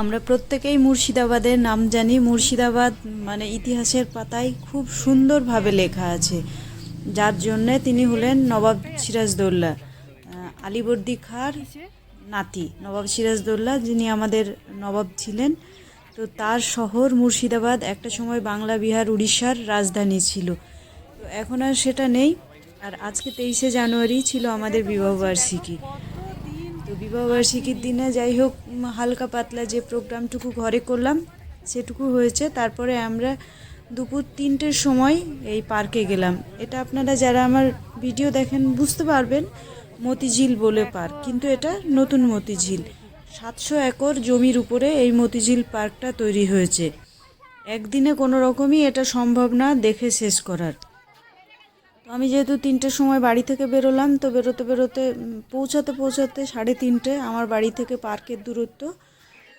আমরা প্রত্যেকেই মুর্শিদাবাদের নাম জানি। মুর্শিদাবাদ মানে ইতিহাসের পাতায় খুব সুন্দরভাবে লেখা আছে। যার জন্যে তিনি হলেন নবাব সিরাজদৌল্লা আলীবর্দী খাঁর নাতি, নবাব সিরাজদৌল্লা, যিনি আমাদের নবাব ছিলেন। তো তার শহর মুর্শিদাবাদ একটা সময় বাংলা, বিহার, উড়িষ্যার রাজধানী ছিল। তো এখন আর সেটা নেই। আর আজকে তেইশে জানুয়ারি ছিল আমাদের বিবাহবার্ষিকী তো বিবাহবার্ষিকীর দিনে যাই হোক হালকা পাতলা যে প্রোগ্রামটুকু ঘরে করলাম, সেটুকু হয়েছে। তারপরে আমরা দুপুর তিনটের সময় এই পার্কে গেলাম। এটা আপনারা যারা আমার ভিডিও দেখেন বুঝতে পারবেন, মতিঝিল বলে পার্ক। কিন্তু এটা নতুন মতিঝিল। সাতশো একর জমির উপরে এই মতিঝিল পার্কটা তৈরি হয়েছে। একদিনে কোনো রকমই এটা সম্ভব না দেখে শেষ করার। তো আমি যেহেতু তিনটের সময় বাড়ি থেকে বেরোলাম, তো বেরোতে বেরোতে পৌঁছাতে পৌঁছাতে সাড়ে তিনটে আমার বাড়ি থেকে পার্কের দূরত্ব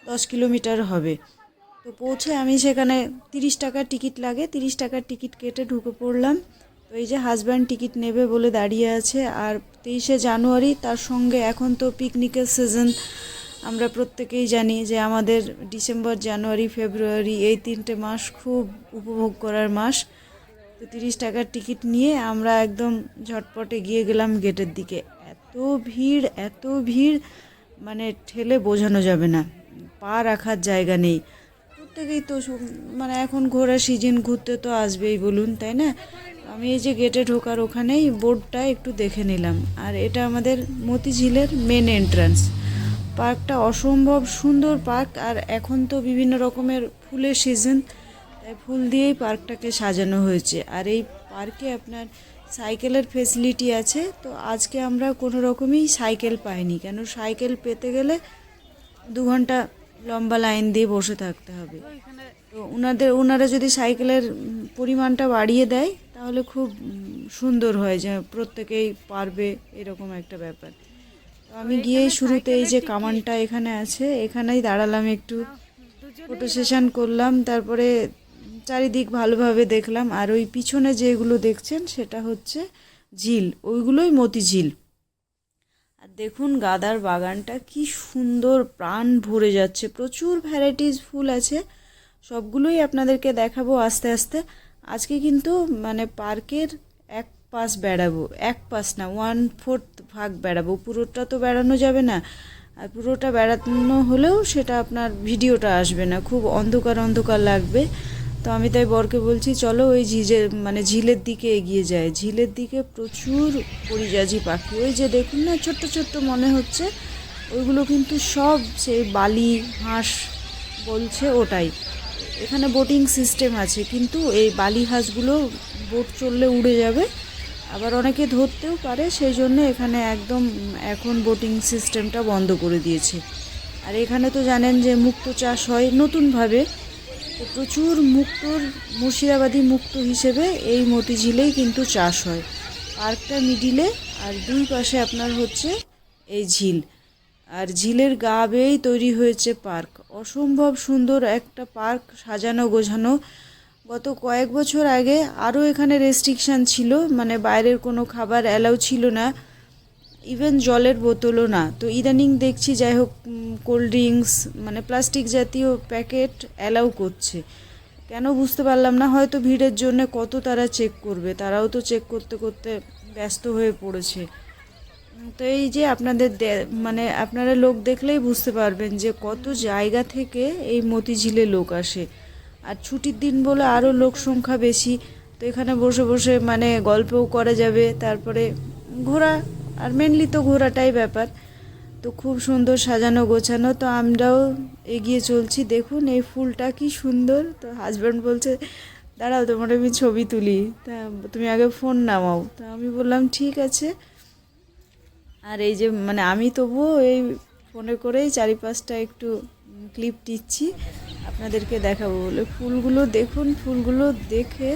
দশ কিলোমিটার হবে। তো পৌঁছে আমি সেখানে তিরিশ টাকার টিকিট লাগে। তিরিশ টাকার টিকিট কেটে ঢুকে পড়লাম। তো এই যে হাজব্যান্ড টিকিট নেবে বলে দাঁড়িয়ে আছে আর তেইশে জানুয়ারি তার সঙ্গে এখন তো পিকনিকের সিজন আমরা প্রত্যেকেই জানি যে আমাদের ডিসেম্বর, জানুয়ারি, ফেব্রুয়ারি এই তিনটে মাস খুব উপভোগ করার মাস। তো তিরিশ টাকার টিকিট নিয়ে আমরা একদম ঝটপটে গিয়ে গেলাম গেটের দিকে। এত ভিড় এত ভিড় মানে ঠেলে বোঝানো যাবে না। পা রাখার জায়গা নেই। প্রত্যেকেই তো মানে এখন ঘোরার সিজন ঘুরতে তো আসবেই বলুন, তাই না? আমি এই যে গেটে ঢোকার ওখানেই বোর্ডটা একটু দেখে নিলাম। আর এটা আমাদের মতিঝিলের মেন এন্ট্রান্স পার্কটা অসম্ভব সুন্দর পার্ক, আর এখন তো বিভিন্ন রকমের ফুলের সিজন তাই ফুল দিয়েই পার্কটাকে সাজানো হয়েছে। আর এই পার্কে আপনার সাইকেলের ফেসিলিটি আছে, তো আজকে আমরা কোনো রকমই সাইকেল পাইনি। কেন, সাইকেল পেতে গেলে দু ঘণ্টা লম্বা লাইন দিয়ে বসে থাকতে হবে। তো ওনাদের ওনারা যদি সাইকেলের পরিমাণটা বাড়িয়ে দেয় তাহলে খুব সুন্দর হয় যে প্রত্যেকেই পারবে এরকম একটা ব্যাপার। তো আমি গিয়ে শুরুতে এই যে কামানটা এখানে আছে এখানেই দাঁড়ালাম একটু। ফটো সেশন করলাম তারপরে চারিদিক ভালোভাবে দেখলাম আর ওই পিছনে যেগুলো দেখছেন সেটা হচ্ছে ঝিল ওইগুলোই মতি ঝিল দেখুন গাদার বাগানটা কি সুন্দর, প্রাণ ভরে যাচ্ছে। প্রচুর ভ্যারাইটিস ফুল আছে। সবগুলোই আপনাদেরকে দেখাবো আস্তে আস্তে। আজকে কিন্তু মানে পার্কের এক পাশ বেড়াবো, এক পাশ না ওয়ান ফোর্থ ভাগ বেড়াবো। পুরোটা তো বেড়ানো যাবে না। আর পুরোটা বেড়ানো হলেও সেটা আপনার ভিডিওটা আসবে না। খুব অন্ধকার অন্ধকার লাগবে। তো আমি তাই বরকে বলছি, চলো ওই ঝিঝের মানে ঝিলের দিকে এগিয়ে যায়। ঝিলের দিকে প্রচুর পরিযাজি পাখি। ওই যে দেখুন না, ছোট্ট ছোট্ট মনে হচ্ছে, ওইগুলো কিন্তু সব সেই বালি, হাঁস বলছে ওটাই। এখানে বোটিং সিস্টেম আছে, কিন্তু এই বালি হাঁসগুলো বোট চললে উড়ে যাবে। আবার অনেকে ধরতেও পারে, সেই জন্য এখানে একদম এখন বোটিং সিস্টেমটা বন্ধ করে দিয়েছে। আর এখানে তো জানেন যে মুক্তো চাষ হয় নতুনভাবে। প্রচুর মুক্তোর, মুর্শিদাবাদী মুক্তো হিসেবে এই মতিঝিলেই কিন্তু চাষ হয়। পার্কটা মিডিলে আর দুই পাশে আপনার হচ্ছে এই ঝিল। আর ঝিলের গা বেয়েই তৈরি হয়েছে পার্ক। অসম্ভব সুন্দর একটা পার্ক সাজানো গোছানো। গত কয়েক বছর আগে আরও এখানে রেস্ট্রিকশান ছিল মানে বাইরের কোনো খাবার অ্যালাউ ছিল না। ইভেন জলের বোতলও না। তো ইদানিং দেখছি, যাই হোক কোল্ড ড্রিঙ্কস মানে প্লাস্টিক জাতীয় প্যাকেট অ্যালাউ করছে। কেন বুঝতে পারলাম না, হয়তো ভিড়ের জন্য কত তারা চেক করবে। তারাও তো চেক করতে করতে ব্যস্ত হয়ে পড়েছে। তো এই যে আপনাদের মানে আপনারা লোক দেখলেই বুঝতে পারবেন যে কত জায়গা থেকে এই মতিঝিলে লোক আসে। আর ছুটির দিন বলে আরও লোক সংখ্যা বেশি। তো এখানে বসে বসে মানে গল্পও করা যাবে, তারপরে ঘোরা আর মেনলি তো ঘোরাটাই ব্যাপার। তো খুব সুন্দর সাজানো গোছানো, তো আমরাও এগিয়ে চলছি। দেখুন এই ফুলটা কি সুন্দর। তো হাজব্যান্ড বলছে, দাঁড়াও তোমার আমি ছবি তুলি। তা তুমি আগে ফোন নামাও। তা আমি বললাম, ঠিক আছে। আর এই যে মানে আমি তবুও এই ফোনে করেই চারিপাশটা একটু ক্লিপ দিচ্ছি। আপনাদেরকে দেখাবো বলে। ফুলগুলো দেখুন, ফুলগুলো দেখে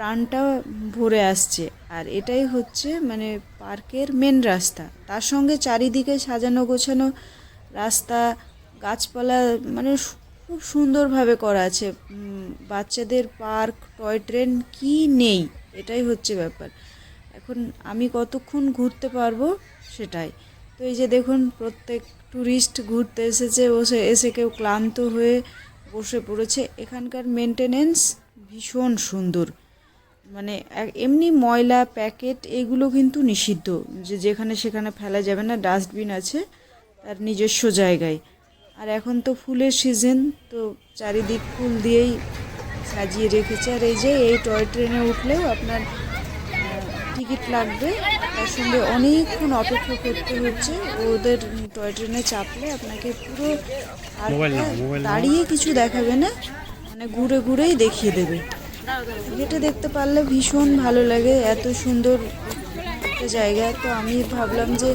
প্রাণটা ভরে আসছে। আর এটাই হচ্ছে মানে পার্কের মেন রাস্তা। তার সঙ্গে চারিদিকে সাজানো গোছানো রাস্তা, গাছপালা মানে খুব সুন্দরভাবে করা আছে। বাচ্চাদের পার্ক, টয় ট্রেন কি নেই? এটাই হচ্ছে ব্যাপার। এখন আমি কতক্ষণ ঘুরতে পারব সেটাই। তো এই যে দেখুন, প্রত্যেক ট্যুরিস্ট ঘুরতে এসেছে, বসে, এসে কেউ ক্লান্ত হয়ে বসে পড়েছে। এখানকার মেনটেনেন্স ভীষণ সুন্দর। মানে এমনি ময়লা প্যাকেট এগুলো কিন্তু নিষিদ্ধ। যে যেখানে সেখানে ফেলা যাবে না ডাস্টবিন আছে তার নিজস্ব জায়গায়। আর এখন তো ফুলের সিজন তো চারিদিক ফুল দিয়েই সাজিয়ে রেখেছে। আর এই যে এই টয় ট্রেনে উঠলেও আপনার টিকিট লাগবে। তার সঙ্গে অনেকক্ষণ অপেক্ষা করতে হচ্ছে। ওদের টয় ট্রেনে চাপলে আপনাকে পুরো দাঁড়িয়ে কিছু দেখাবে না। মানে ঘুরে ঘুরেই দেখিয়ে দেবে। হেঁটে দেখতে পারলে ভীষণ ভালো লাগে, এত সুন্দর একটা জায়গা। তো আমি ভাবলাম যে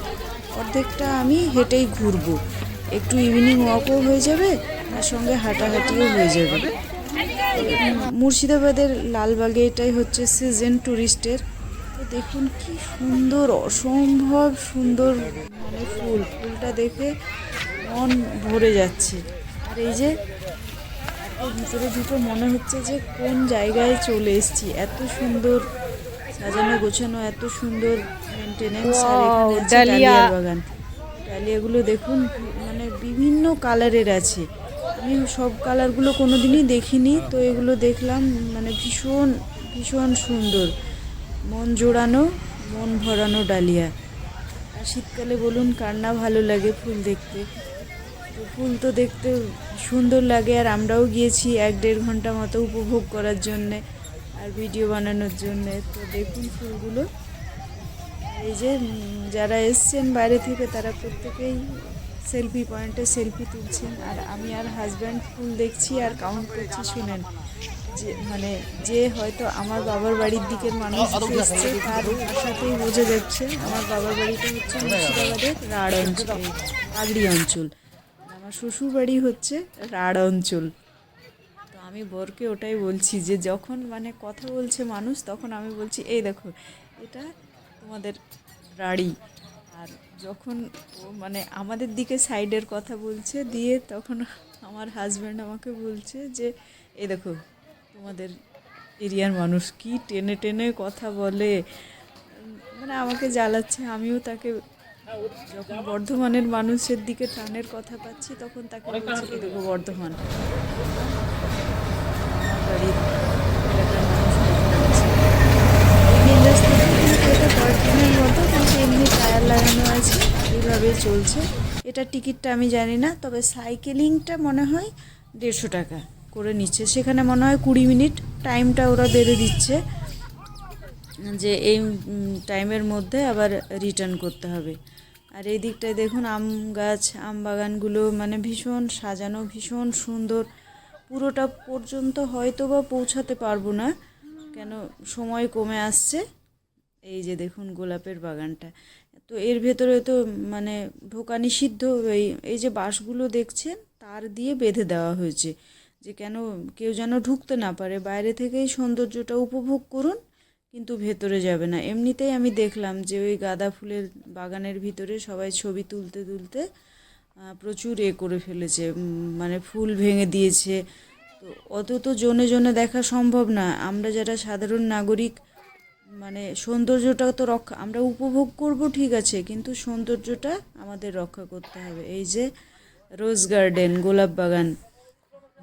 অর্ধেকটা আমি হেঁটেই ঘুরবো। একটু ইভিনিং ওয়াকও হয়ে যাবে, তার সঙ্গে হাঁটাহাঁটিও হয়ে যাবে। মুর্শিদাবাদের লালবাগে এটাই হচ্ছে সিজন ট্যুরিস্টের তো দেখুন কি সুন্দর, অসম্ভব সুন্দর মানে ফুল। ফুলটা দেখে মন ভরে যাচ্ছে। আর এই যে ভিতরে দুটো মনে হচ্ছে যে কোন জায়গায় চলে এসেছি। এত সুন্দর সাজানো গোছানো এত সুন্দর মেনটেনেন্স আর এখানে ডালিয়া। বাগান। ডালিয়াগুলো দেখুন মানে বিভিন্ন কালারের আছে। আমি সব কালারগুলো কোনো দিনই দেখিনি তো এগুলো দেখলাম মানে ভীষণ ভীষণ সুন্দর। মন জোড়ানো মন ভরানো ডালিয়া। আর শীতকালে বলুন কার না ভালো লাগে ফুল দেখতে। তো ফুল তো দেখতে সুন্দর লাগে আর আমরাও গিয়েছি এক দেড় ঘণ্টা মতো উপভোগ করার জন্যে আর ভিডিও বানানোর জন্যে। তো দেখুন ফুলগুলো। এই যে যারা এসছেন বাইরে থেকে, তারা প্রত্যেকেই সেলফি পয়েন্টে সেলফি তুলছেন। আর আমি আর হাজব্যান্ড ফুল দেখছি আর কাউন্ট করছি, শুনেন। যে মানে যে হয়তো আমার বাবার বাড়ির দিকের মানুষ এসছে, তার সাথেই বোঝা যাচ্ছে, আমার বাবার বাড়িটা হচ্ছে মুর্শিদাবাদের রাঢ় অঞ্চল পাগড়ি অঞ্চল। আমার শ্বশুর বাড়ি হচ্ছে রাঢ় অঞ্চল। তো আমি বরকে ওটাই বলছি যে যখন মানে কথা বলছে মানুষ, তখন আমি বলছি, এই দেখো, এটা তোমাদের রাড়ি আর যখন ও মানে আমাদের দিকে সাইডের কথা বলছে, দিয়ে তখন আমার হাজব্যান্ড আমাকে বলছে যে, এই দেখো, তোমাদের এরিয়ার মানুষ কি টেনে টেনে কথা বলে? মানে আমাকে জ্বালাচ্ছে, আমিও তাকে যখন বর্ধমানের মানুষের দিকে টানের কথা পাচ্ছি, তখন তাকে বলছি, এই দেখো বর্ধমান। মেন এমনি টায়ার লাগানো আছে চলছে। এটা টিকিটটা আমি জানি না, তবে সাইকেলিংটা মনে হয় দেড়শো টাকা করে নিচ্ছে। সেখানে মনে হয় কুড়ি মিনিট টাইমটা ওরা বেড়ে দিচ্ছে। যে এই টাইমের মধ্যে আবার রিটার্ন করতে হবে। আর এই দিকটায় দেখুন, আম গাছ, আম বাগানগুলো মানে ভীষণ সাজানো, ভীষণ সুন্দর। পুরোটা পর্যন্ত হয়তো বা পৌঁছাতে পারব না, কেন সময় কমে আসছে। এই যে দেখুন, গোলাপের বাগানটা। তো এর ভেতরে তো মানে ঢোকা নিষিদ্ধ, এই এই যে বাঁশগুলো দেখছেন, তার দিয়ে বেঁধে দেওয়া হয়েছে। যে কেন, কেউ যেন ঢুকতে না পারে। বাইরে থেকেই সৌন্দর্যটা উপভোগ করুন কিন্তু ভেতরে যাবে না। এমনিতেই আমি দেখলাম যে ওই গাঁদা ফুলের বাগানের ভিতরে সবাই ছবি তুলতে তুলতে প্রচুর এ করে ফেলেছে মানে ফুল ভেঙে দিয়েছে। তো অত তো জনে জনে দেখা সম্ভব না। আমরা যারা সাধারণ নাগরিক মানে সৌন্দর্যটা তো রক্ষা, আমরা উপভোগ করব ঠিক আছে, কিন্তু সৌন্দর্যটা আমাদের রক্ষা করতে হবে। এই যে রোজ গার্ডেন, গোলাপ বাগান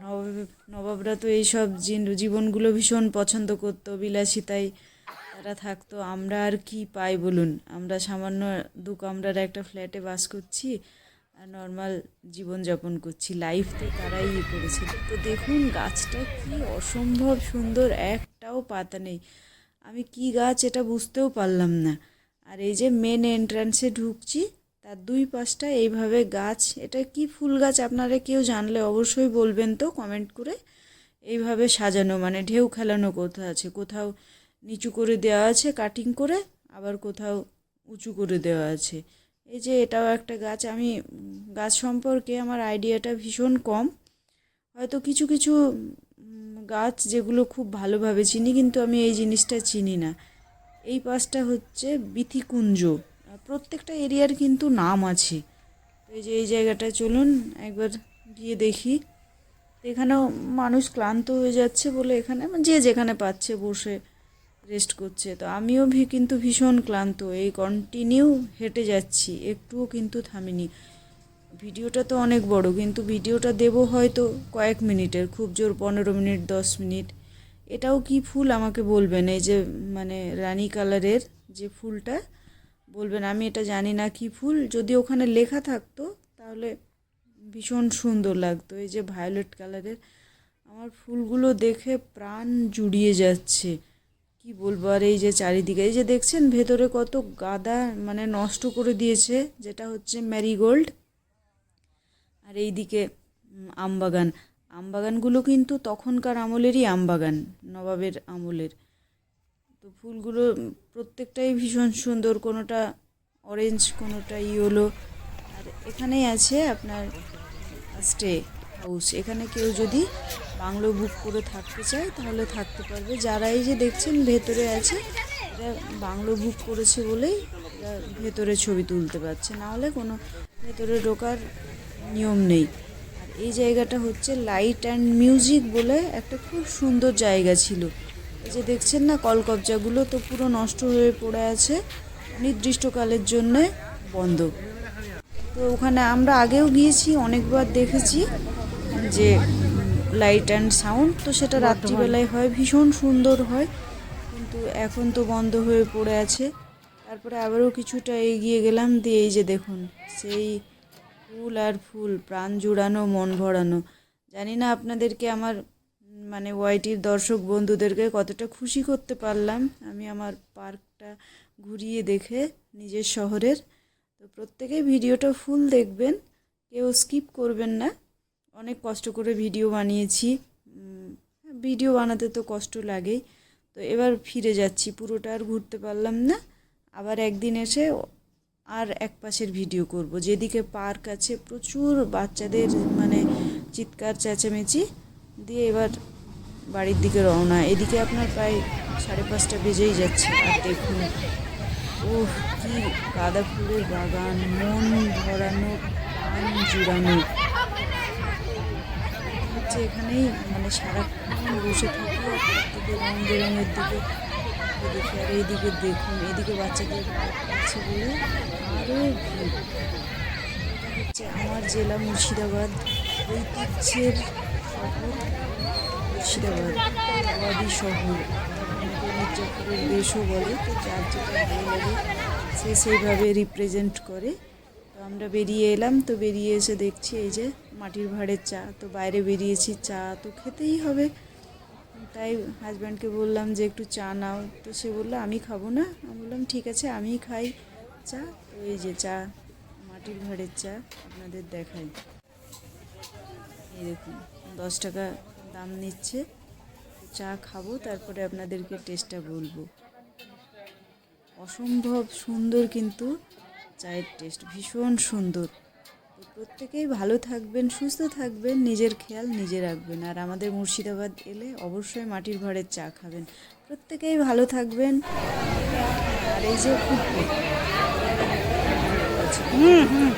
নবাব নবাবরা তো এইসব জীবনগুলো ভীষণ পছন্দ করতো বিলাসিতায় তারা থাকতো, আমরা আর কি পাই বলুন? আমরা সামান্য দু কামরার একটা ফ্ল্যাটে বাস করছি আর নর্মাল জীবনযাপন করছি। লাইফ তো তারাই ইয়ে করেছে। তো দেখুন, গাছটা কি অসম্ভব সুন্দর, একটাও পাতা নেই। আমি কি গাছ এটা বুঝতেও পারলাম না। আর এই যে মেন এন্ট্রান্সে ঢুকছি, তার দুই পাশটা এইভাবে গাছ। এটা কি ফুল গাছ আপনারা কেউ জানলে অবশ্যই বলবেন তো কমেন্ট করে। এইভাবে সাজানো মানে ঢেউ খেলানো কোথাও আছে? কোথাও নিচু করে দেওয়া আছে কাটিং করে, আবার কোথাও উঁচু করে দেওয়া আছে। এই যে এটাও একটা গাছ, আমি, গাছ সম্পর্কে আমার আইডিয়াটা ভীষণ কম। হয়তো কিছু কিছু গাছ যেগুলো খুব ভালোভাবে চিনি, কিন্তু আমি এই জিনিসটা চিনি না। এই পাশটা হচ্ছে বিথিকুঞ্জ। প্রত্যেকটা এরিয়ার কিন্তু নাম আছে। তো এই যে, এই জায়গাটা চলুন একবার গিয়ে দেখি। এখানেও মানুষ ক্লান্ত হয়ে যাচ্ছে বলে এখানে, যে যেখানে পাচ্ছে বসে। রেস্ট করছে। তো আমিও ভি কিন্তু ভীষণ ক্লান্ত। এই কন্টিনিউ হেঁটে যাচ্ছি। একটুও কিন্তু থামিনি। ভিডিওটা তো অনেক বড়, কিন্তু ভিডিওটা দেবো হয়তো কয়েক মিনিটের, খুব জোর পনেরো মিনিট, দশ মিনিট। এটাও কি ফুল আমাকে বলবেন? এই যে মানে রানী কালারের যে ফুলটা, বলবেন, আমি এটা জানি না কি ফুল। যদি ওখানে লেখা থাকতো, তাহলে ভীষণ সুন্দর লাগতো। এই যে ভায়োলেট কালারের আমার ফুলগুলো দেখে প্রাণ জুড়িয়ে যাচ্ছে। কি বলব, আর এই যে চারিদিকে, এই যে দেখছেন ভেতরে কত গাদা মানে নষ্ট করে দিয়েছে, যেটা হচ্ছে ম্যারিগোল্ড। আর এইদিকে আমবাগান। আমবাগানগুলো কিন্তু তখনকার আমলেরই আমবাগান, নবাবের আমলের। তো ফুলগুলো প্রত্যেকটাই ভীষণ সুন্দর, কোনোটা অরেঞ্জ কোনোটা ইয়েলো আর এখানেই আছে আপনার স্টে হাউস এখানে কেউ যদি বাংলো বুক করে থাকতে চায়, তাহলে থাকতে পারবে। যারা এই যে দেখছেন, ভেতরে আছে, এরা বাংলো বুক করেছে বলেই ভেতরে ছবি তুলতে পারছে। নাহলে কোনো ভেতরে ঢোকার নিয়ম নেই। আর এই জায়গাটা হচ্ছে লাইট অ্যান্ড মিউজিক বলে একটা খুব সুন্দর জায়গা ছিল। এই যে দেখছেন না, কলকবজাগুলো তো পুরো নষ্ট হয়ে পড়ে আছে নির্দিষ্টকালের জন্যে বন্ধ। তো ওখানে আমরা আগেও গিয়েছি, অনেকবার দেখেছি। যে লাইট অ্যান্ড সাউন্ড তো সেটা রাত্রিবেলায় হয় ভীষণ সুন্দর হয়। কিন্তু এখন তো বন্ধ হয়ে পড়ে আছে। তারপরে আবারও কিছুটা এগিয়ে গেলাম দিয়ে এই যে দেখুন সেই ফুল আর ফুল প্রাণ জুড়ানো মন ভরানো। জানি না আপনাদেরকে আমার মানে ওয়াইটির দর্শক বন্ধুদেরকে কতটা খুশি করতে পারলাম। আমি আমার পার্কটা ঘুরিয়ে দেখে নিজের শহরের। তো প্রত্যেকেই ভিডিওটা ফুল দেখবেন কেউ স্কিপ করবেন না। অনেক কষ্ট করে ভিডিও বানিয়েছি। ভিডিও বানাতে তো কষ্ট লাগেই। তো এবার ফিরে যাচ্ছি, পুরোটা আর ঘুরতে পারলাম না। আবার একদিন এসে আর এক পাশের ভিডিও করব। যেদিকে পার্ক আছে, প্রচুর বাচ্চাদের মানে চিৎকার, চেঁচামেচি দিয়ে এবার বাড়ির দিকে রওনা। এদিকে আপনার প্রায় সাড়ে পাঁচটা বেজেই যাচ্ছে, আর দেখুন ও কি গাঁদা ফুলের বাগান, মন ভরানো, প্রাণ জুড়ানো। এখানেই মানে সারাক্ষণ বসে থাকি, আর প্রত্যেকে রং বেরঙের দিকে দেখি আর এইদিকে দেখুন এদিকে বাচ্চাদের আছে বলে আরও হচ্ছে আমার জেলা মুর্শিদাবাদ ঐতিহ্যের শহর, মুর্শিদাবাদ আবাদি শহর। মির্জাপুরের দেশও বলে, তো যার যেটা ভালো লাগে, সে সেইভাবে রিপ্রেজেন্ট করে। তো আমরা বেরিয়ে এলাম, তো বেরিয়ে এসে দেখছি এই যে মাটির ভাঁড়ের চা। তো বাইরে বেরিয়েছি, চা তো খেতেই হবে। তাই হাজব্যান্ডকে বললাম যে একটু চা নাও। তো সে বলল, আমি খাব না? আমি বললাম, ঠিক আছে, আমিই খাই চা। তো এই যে চা, মাটির ভাঁড়ের চা আপনাদের দেখাই। দেখুন, দশ টাকা দাম নিচ্ছে। চা খাব, তারপরে আপনাদেরকে টেস্টটা বলব। অসম্ভব সুন্দর কিন্তু চায়ের টেস্ট ভীষণ সুন্দর। প্রত্যেকেই ভালো থাকবেন, সুস্থ থাকবেন, নিজের খেয়াল নিজে রাখবেন। আর আমাদের মুর্শিদাবাদ এলে অবশ্যই মাটির ঘরের চা খাবেন। প্রত্যেকেই ভালো থাকবেন। আর এই যে হুম হুম।